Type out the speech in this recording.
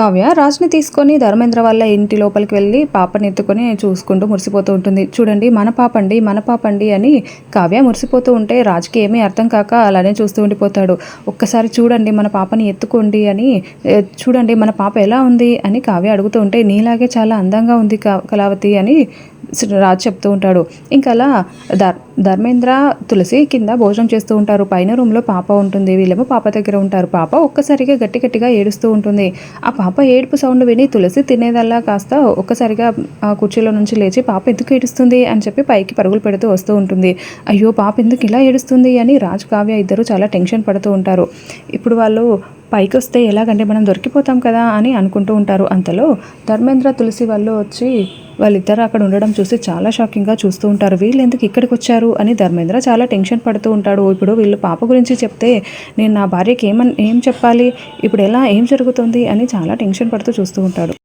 కావ్య రాజ్ని తీసుకొని ధర్మేంద్ర వాళ్ళ ఇంటి లోపలికి వెళ్ళి పాపని ఎత్తుకొని చూసుకుంటూ మురిసిపోతూ ఉంటుంది. చూడండి మన పాప అండి మన పాప అండి అని కావ్య మురిసిపోతూ ఉంటే రాజ్కి ఏమీ అర్థం కాక అలానే చూస్తూ ఉండిపోతాడు. ఒక్కసారి చూడండి మన పాపని ఎత్తుకోండి అని చూడండి మన పాప ఎలా ఉంది అని కావ్య అడుగుతూ ఉంటే నీలాగే చాలా అందంగా ఉంది కా- కళావతి అని రాజ్ చెప్తూ ఉంటాడు. ఇంకా అలా ధర్ ధర్మేంద్ర తులసి కింద భోజనం చేస్తూ ఉంటారు. పైన రూమ్లో పాప ఉంటుంది. వీళ్ళేమో పాప దగ్గర ఉంటారు. పాప ఒక్కసారిగా గట్టి గట్టిగా ఏడుస్తూ ఉంటుంది. ఆ పాప ఏడుపు సౌండ్ విని తులసి తినేదల్లా కాస్త ఒక్కసారిగా ఆ కుర్చీలో నుంచి లేచి పాప ఎందుకు ఏడుస్తుంది అని చెప్పి పైకి పరుగులు పెడుతూ వస్తూ ఉంటుంది. అయ్యో పాప ఎందుకు ఇలా ఏడుస్తుంది అని రాజ్ కావ్య ఇద్దరు చాలా టెన్షన్ పడుతూ ఉంటారు. ఇప్పుడు వాళ్ళు పైకి వస్తే ఎలాగంటే మనం దొరికిపోతాం కదా అని అనుకుంటూ ఉంటారు. అంతలో ధర్మేంద్ర తులసి వాళ్ళు వచ్చి వాళ్ళిద్దరు అక్కడ ఉండడం చూసి చాలా షాకింగ్గా చూస్తూ ఉంటారు. వీళ్ళు ఎందుకు ఇక్కడికి వచ్చారు? అని ధర్మేంద్ర చాలా టెన్షన్ పడుతూ ఉంటాడు. ఇప్పుడు వీళ్ళు పాప గురించి చెప్తే నేను నా భార్యకి ఏమని ఏం చెప్పాలి? ఇప్పుడు ఎలా ఏం జరుగుతుంది? అని చాలా టెన్షన్ పడుతూ చూస్తూ ఉంటాడు.